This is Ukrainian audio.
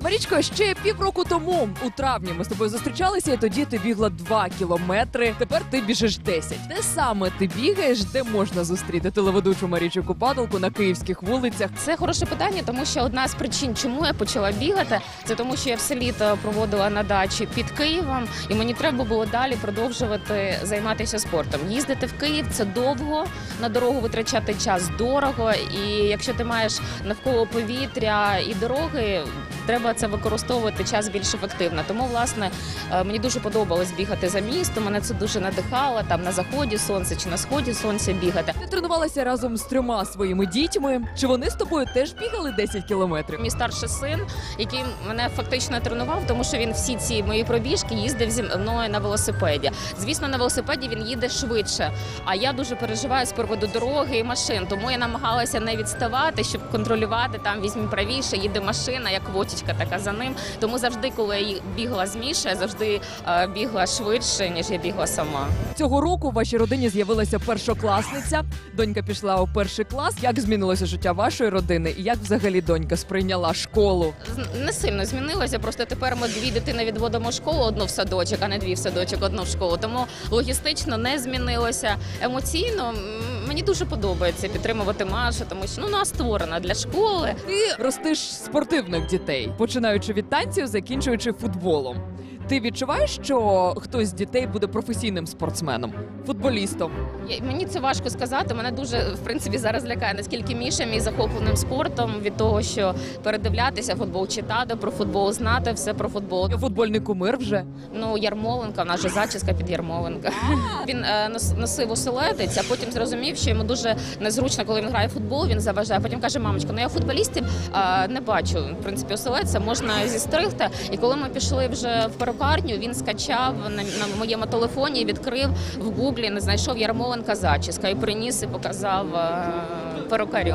Марічко, ще півроку тому у травні ми з тобою зустрічалися, і тоді ти бігла 2 кілометри. Тепер ти біжиш 10. Де саме ти бігаєш, де можна зустріти телеведучу Марічу Купадолку на київських вулицях? Це хороше питання, тому що одна з причин, чому я почала бігати, це тому, що я все літо проводила на дачі під Києвом, і мені треба було далі продовжувати займатися спортом. Їздити в Київ це довго, на дорогу витрачати час дорого. І якщо ти маєш навколо повітря і дороги, треба це використовувати час більш ефективно. Тому, власне, е, мені дуже подобалось бігати за містом. Мене це дуже надихало там на заході сонця чи на сході сонця бігати. Ти тренувалася разом з трьома своїми дітьми. Чи вони з тобою теж бігали 10 кілометрів? Мій старший син, який мене фактично тренував, тому що він всі ці мої пробіжки їздив зі мною на велосипеді. Звісно, на велосипеді він їде швидше. А я дуже переживаю з приводу дороги і машин. Тому я намагалася не відставати, щоб контролювати там візьмі правіше, їде машина, як вотічка така за ним. Тому завжди, коли я бігла з Мішою, я завжди е, бігла швидше, ніж я бігла сама. Цього року в вашій родині з'явилася першокласниця. Донька пішла у перший клас. Як змінилося життя вашої родини? І як взагалі донька сприйняла школу? Не сильно змінилося. Просто тепер ми дві дитини відводимо школу, одну в садочок, а не дві в садочок, одну в школу. Тому логістично не змінилося. Емоційно мені дуже подобається підтримувати Машу, тому що ну вона створена для школи. Ти ростиш спортивних дітей, починаючи від танців, закінчуючи футболом. Ти відчуваєш, що хтось з дітей буде професійним спортсменом, футболістом? Я- Мені це важко сказати. Мене дуже в принципі зараз лякає, наскільки Міша мій захопленим спортом від того, що передивлятися футбол, читати про футбол, знати все про футбол. Футбольний кумир вже Ну, Ярмоленка, в нас же зачіска під Ярмоленка. Він е, нос- носив оселедець, а потім зрозумів, що йому дуже незручно, коли він грає в футбол, він заважає. Потім каже, мамочка, ну я футболістів е, не бачу. В принципі, оселедця можна зістригти. І коли ми пішли вже в перукарню, він скачав на, на моєму телефоні, відкрив в гуглі, не знайшов Ярмоленка зачіска і приніс і показав е, перукарю.